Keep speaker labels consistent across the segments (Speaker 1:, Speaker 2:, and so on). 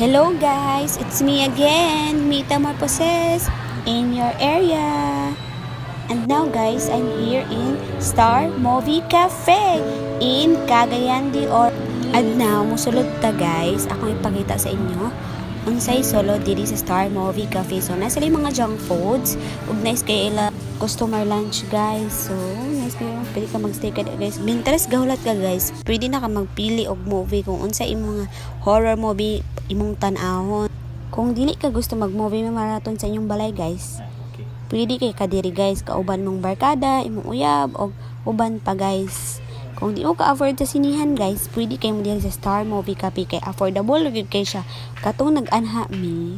Speaker 1: Hello guys, it's me again, Mita Marposes, in your area. And now guys, I'm here in Star Movie Cafe in Cagayan de Oro. And now, musulod ta guys, akong ipakita sa inyo ang say solo diri sa Star Movie Cafe. So, nasa yung mga junk foods, ug nice kay ila customer lunch guys. So, nice kayo, pwede ka magstay ka guys. Minteres gahulat ka guys. Pwede na ka magpili og movie kung unsa imong mga horror movie imong tan-ahon. Kung dili ka gusto mag-movie marathon sa inyong balay guys, pwede kay kadiri guys kauban mong barkada, imong uyab o uban pa guys. Kung di mo ka afford sa sinihan guys, pwede kay mo sa Star Movie Cafe kay affordable gyud kay siya. Katong nag-anha mi,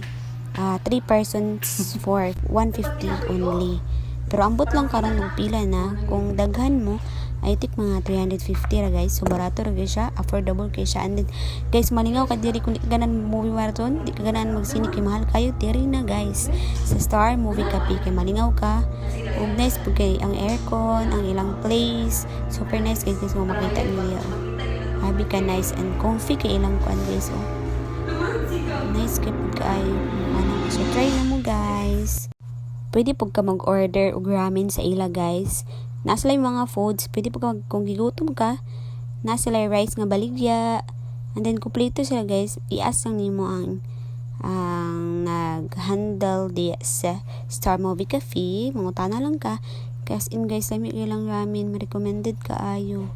Speaker 1: 3 persons for 150 only. Pero ambot lang karon ng pila na kung daghan mo I think mga 350 ra guys. So barato ra guys siya, affordable kay siya. And then guys, malingaw ka diri ka ganan movie marathon, di ka ganan magsini kay mahal kayo diri na guys. Sa Star Movie Cafe kay malingaw ka. Ug nice pud kay ang aircon, ang ilang place. Super nice guys, guys mo makita niyo. Habi ka nice and comfy kay ilang kuan guys. Oh. Nice kay pud kaayo. Ano, so try na mo guys. Pwede pug ka mag-order og ramen sa ila guys. Nasa lang mga foods, pwede mag- kung gigutom ka, nasa lang rice nga baligya. And then kumpleto sila guys, ias lang nimo ang ang nag-handle di sa Star Movie Cafe. Mangutana lang ka. Kasi in guys, lami ilang ramen, ma-recommended ka ayo.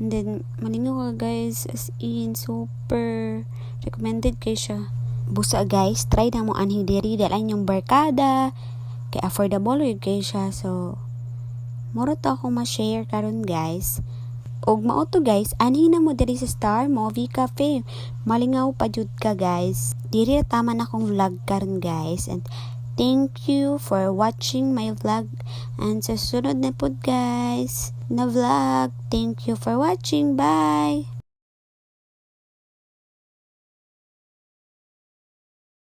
Speaker 1: And then, malingaw ka guys, as in, super recommended kay siya. Busa guys, try na mo anhi diri dahil yung barkada, kay affordable yun kay siya. So, moro to akong ma-share karon guys. Og mao to guys, anhi na mo diri sa Star Movie Cafe. Malingaw pa jud ka guys. Diri tama na akong vlog karon guys. And thank you for watching my vlog. And sa sunod na pod guys na vlog. Thank you for watching. Bye!